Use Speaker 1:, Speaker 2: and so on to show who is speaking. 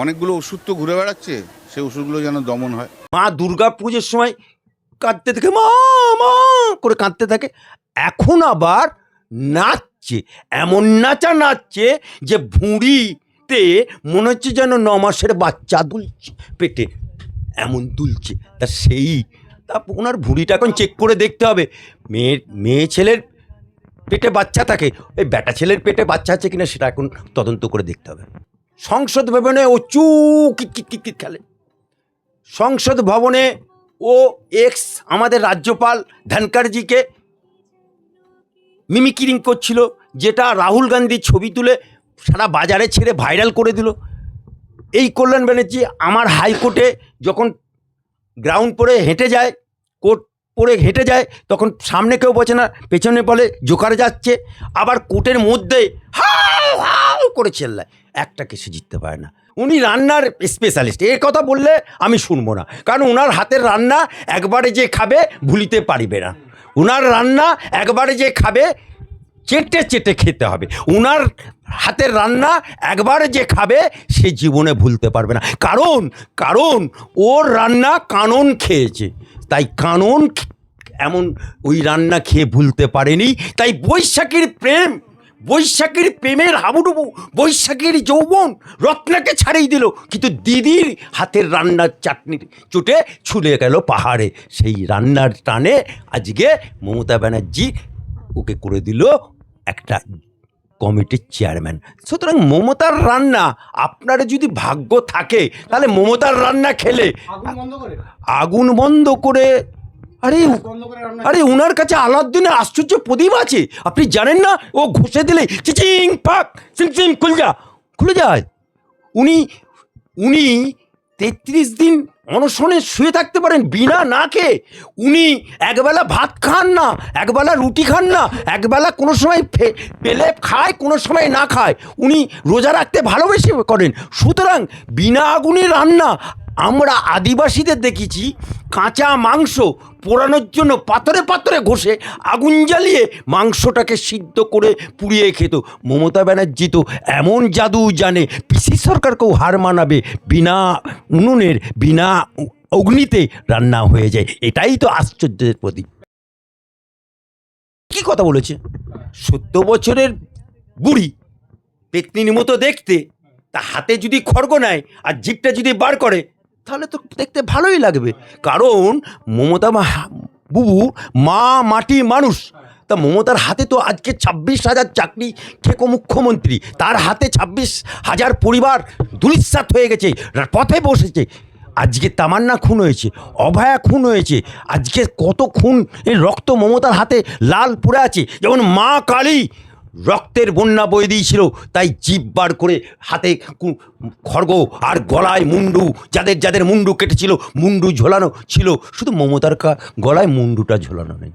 Speaker 1: অনেকগুলো ওষুধ তো ঘুরে বেড়াচ্ছে, সেই ওষুধগুলো যেন দমন হয়।
Speaker 2: মা দুর্গা পুজোর সময় কাঁদতে থাকে, মা মা, করে কাঁদতে থাকে। এখন আবার নাচছে, এমন নাচা নাচছে যে ভুঁড়িতে মনে হচ্ছে যেন ন মাসের বাচ্চা দুলছে, পেটে এমন দুলছে। তা সেই, তা ওনার ভুঁড়িটা এখন চেক করে দেখতে হবে। মেয়ের মেয়ে ছেলের পেটে বাচ্চা থাকে, ওই বেটা ছেলের পেটে বাচ্চা আছে কিনা সেটা এখন তদন্ত করে দেখতে হবে। সংসদ ভবনে ও চু কিট খেলে। সংসদ ভবনে ও এক্স আমাদের রাজ্যপাল ধনকারজিকে মিমিকিরিং করছিল, যেটা রাহুল গান্ধীর ছবি তুলে সারা বাজারে ছেড়ে ভাইরাল করে দিল। এই কল্যাণ ব্যানার্জি আমার হাইকোর্টে যখন গ্রাউন্ড পরে হেঁটে যায়, কোর্ট পরে হেঁটে যায়, তখন সামনে কেউ বসে না, পেছনে বলে, জোকার যাচ্ছে। আবার কোর্টের মধ্যে হাউ করে চেল্লায় একটা কেসে জিততে পারে না। উনি রান্নার স্পেশালিস্ট এ কথা বললে আমি শুনব না। কারণ ওনার হাতের রান্না একবারে যে খাবে ভুলিতে পারিবে না। ওনার রান্না একবারে যে খাবে চেটে চেটে খেতে হবে। উনার হাতের রান্না একবারে যে খাবে সে জীবনে ভুলতে পারবে না। কারণ কারণ ওর রান্না কানন খেয়েছে। তাই কানন এমন ওই রান্না খেয়ে ভুলতে পারেনি। তাই বৈশাখীর প্রেম বৈশাখীর প্রেমের হাবুডুবু বৈশাখীর যৌবন রত্নাকে ছাড়িয়ে দিল। কিন্তু দিদির হাতের রান্নার চাটনির চুটে ছুলে গেল পাহাড়ে। সেই রান্নার টানে আজকে মমতা ব্যানার্জি ওকে করে দিল একটা কমিটির চেয়ারম্যান। সুতরাং মমতার রান্না আপনার যদি ভাগ্য থাকে তাহলে মমতার রান্না খেলে।
Speaker 3: আগুন বন্ধ করে
Speaker 2: আগুন বন্ধ করে আরে আরে ওনার কাছে আলাদিনের আশ্চর্য প্রদীপ আছে। আপনি জানেন না? ও ঘষে দিলে চিচিং পাক সিম সিম খুলে যা খুলে যায়। উনি উনি তেত্রিশ দিন অনশনে শুয়ে থাকতে পারেন বিনা না খেয়ে। উনি একবেলা ভাত খান না একবেলা রুটি খান না একবেলা কোনো সময় ফে- পেলে খায় কোনো সময় না খায়। উনি রোজা রাখতে ভালোবেসে করেন। সুতরাং বিনা আগুনে রান্না আমরা আদিবাসীদের দেখেছি কাঁচা মাংস পোড়ানোর জন্য পাথরে পাথরে ঘষে আগুন জ্বালিয়ে মাংসটাকে সিদ্ধ করে পুড়িয়ে খেত। মমতা ব্যানার্জি তো এমন জাদু জানে, পিসি সরকারকেও হার মানাবে, বিনা উনুনের, বিনা অগ্নিতে রান্না হয়ে যায়। এটাই তো আশ্চর্যের প্রতীক। কি কথা বলেছে? সত্তর বছরের বুড়ি পেতনির মতো দেখতে, তা হাতে যদি খড়গ নেয় আর জিপটা যদি বার করে তাহলে তো দেখতে ভালোই লাগবে। কারণ মমতা বুবু মা, মাটি মানুষ। তা মমতার হাতে তো আজকে ছাব্বিশ হাজার চাকরি, ঠেকো মুখ্যমন্ত্রী। তার হাতে ছাব্বিশ হাজার পরিবার দুলিশ্বাত হয়ে গেছে পথে বসেছে। আজকে তামান্না খুন হয়েছে, অভয়া খুন হয়েছে। আজকে কত খুন, এই রক্ত মমতার হাতে লাল পড়ে আছে। যেমন মা কালী রক্তের বন্যা বয়ে দিয়েছিল। তাই জীব বার করে হাতে খড়গ আর গলায় মুন্ডু, যাদের যাদের মুন্ডু কেটেছিল, মুন্ডু ঝোলানো ছিল। শুধু মমতার কা- গলায় মুন্ডুটা ঝোলানো নেই।